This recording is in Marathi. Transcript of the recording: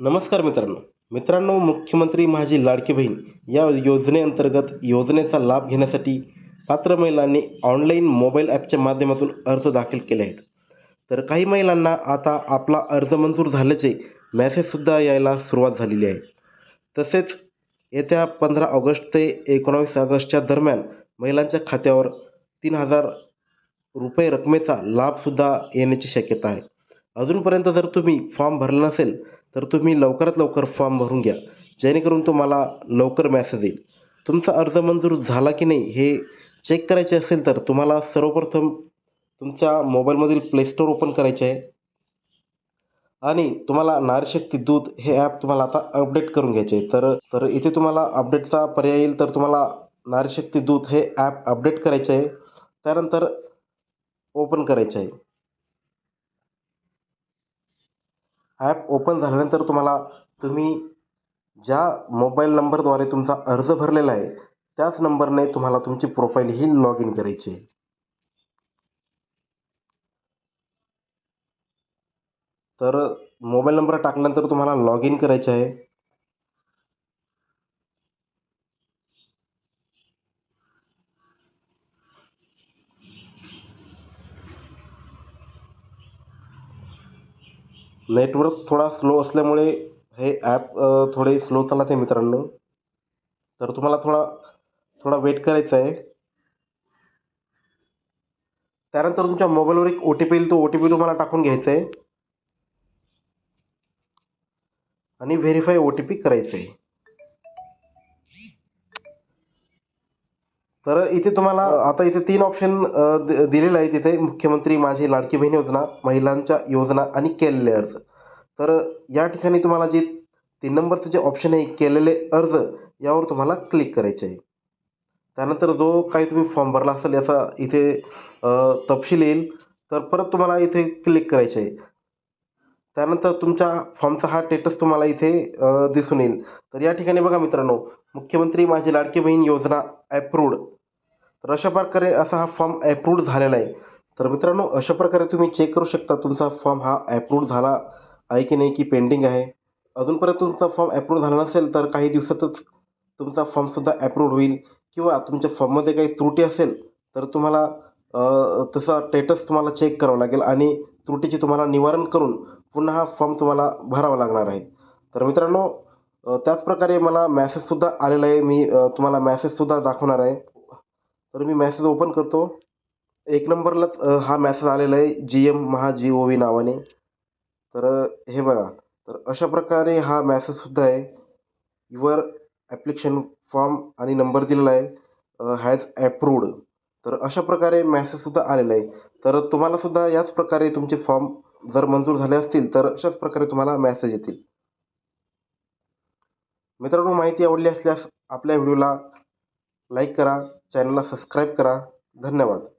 नमस्कार मित्रांनो. मित्रांनो मुख्यमंत्री माझी लाडकी बहीण या योजनेअंतर्गत योजनेचा लाभ घेण्यासाठी पात्र महिलांनी ऑनलाईन मोबाईल ॲपच्या माध्यमातून अर्ज दाखल केले आहेत. तर काही महिलांना आता आपला अर्ज मंजूर झाल्याचे मॅसेजसुद्धा यायला सुरुवात झालेली आहे. तसेच येत्या पंधरा ऑगस्ट ते एकोणावीस ऑगस्टच्या दरम्यान महिलांच्या खात्यावर तीन हजार रुपये रकमेचा लाभसुद्धा येण्याची शक्यता आहे. अजूनपर्यंत जर तुम्ही फॉर्म भरला नसेल तर तुम्ही लवकरात लवकर फॉर्म भरून घ्या. जेणेकरून तुम्हाला लवकर मॅसेज येईल. तुमचा अर्ज मंजूर झाला की नाही हे चेक करायचे असेल तर तुम्हाला सर्वप्रथम तुमच्या मोबाईलमधील प्लेस्टोर ओपन करायचे आहे. आणि तुम्हाला नारीशक्ती दूत हे ॲप तुम्हाला आता अपडेट करून घ्यायचे आहे. तर तर इथे तुम्हाला अपडेटचा पर्याय येईल तर तुम्हाला नारीशक्ती दूत हे ॲप अपडेट करायचे आहे. त्यानंतर ओपन करायचे आहे. ॲप ओपन झाल्यानंतर तुम्हाला तुम्ही ज्या मोबाईल नंबरद्वारे तुमचा अर्ज भरलेला आहे त्याच नंबरने तुम्हाला तुमची प्रोफाईल ही लॉग इन करायची आहे. तर मोबाईल नंबर टाकल्यानंतर तुम्हाला लॉग इन करायचं आहे. नेटवर्क थोडा स्लो असल्यामुळे हे ॲप थोडे स्लो चालत आहे मित्रांनो. तर तुम्हाला थोडा थोडा वेट करायचा आहे. त्यानंतर तुमच्या मोबाईलवर एक ओ टी पी येईल तो ओ टी पी तुम्हाला टाकून घ्यायचा आहे. आणि व्हेरीफाय ओ टी पी करायचं आहे. तर इथे तुम्हाला आता इथे तीन ऑप्शन दिलेले आहे तिथे मुख्यमंत्री माझी लाडकी बहीण योजना महिलांच्या योजना आणि केलेले अर्ज. तर या ठिकाणी तुम्हाला जे तीन नंबरचं जे ऑप्शन आहे केलेले अर्ज यावर तुम्हाला क्लिक करायचे आहे. त्यानंतर जो काही तुम्ही फॉर्म भरला असेल याचा इथे तपशील येईल. तर परत तुम्हाला इथे क्लिक करायचे आहे. त्यानंतर तुमच्या फॉर्मचा हा स्टेटस तुम्हाला इथे दिसून येईल. तर या ठिकाणी बघा मित्रांनो मुख्यमंत्री माझी लाडकी बहीण योजना ॲप्रूव्ड तर अशा प्रकारे असा हा फॉर्म ॲप्रूव्ड झालेला आहे. तर मित्रांनो अशा प्रकारे तुम्ही चेक करू शकता तुमचा फॉर्म हा ॲप्रूव्ड झाला आहे की नाही की पेंडिंग आहे. अजूनपर्यंत तुमचा फॉर्म ॲप्रूव्ड झाला नसेल तर काही दिवसातच तुमचा फॉर्मसुद्धा ॲप्रूव्ड होईल. किंवा तुमच्या फॉर्ममध्ये काही त्रुटी असेल तर तुम्हाला तसा स्टेटस तुम्हाला चेक करावं लागेल. आणि त्रुटीचे तुम्हाला निवारण करून पुन्हा हा फॉर्म तुम्हाला भरावा लागणार आहे. तर मित्रांनो त्याचप्रकारे मला मॅसेजसुद्धा आलेला आहे. मी तुम्हाला मॅसेजसुद्धा दाखवणार आहे. तर मी मॅसेज ओपन करतो. एक नंबरलाच हा मॅसेज आलेला आहे. जी एम महा जी ओ व्ही नावाने. तर हे बघा. तर अशा प्रकारे हा मॅसेजसुद्धा आहे. युअर ॲप्लिकेशन फॉर्म आणि नंबर दिलेला आहे. हॅज ॲप्रूव्ड तर अशा प्रकारे मॅसेजसुद्धा आलेला आहे. तर तुम्हालासुद्धा याच प्रकारे तुमचे फॉर्म जर मंजूर झाले असतील तर अशाच प्रकारे तुम्हाला मॅसेज येतील. मित्रांनो माहिती आवडली असल्यास आपल्या व्हिडिओला लाईक करा चॅनलला सबस्क्राईब करा. धन्यवाद.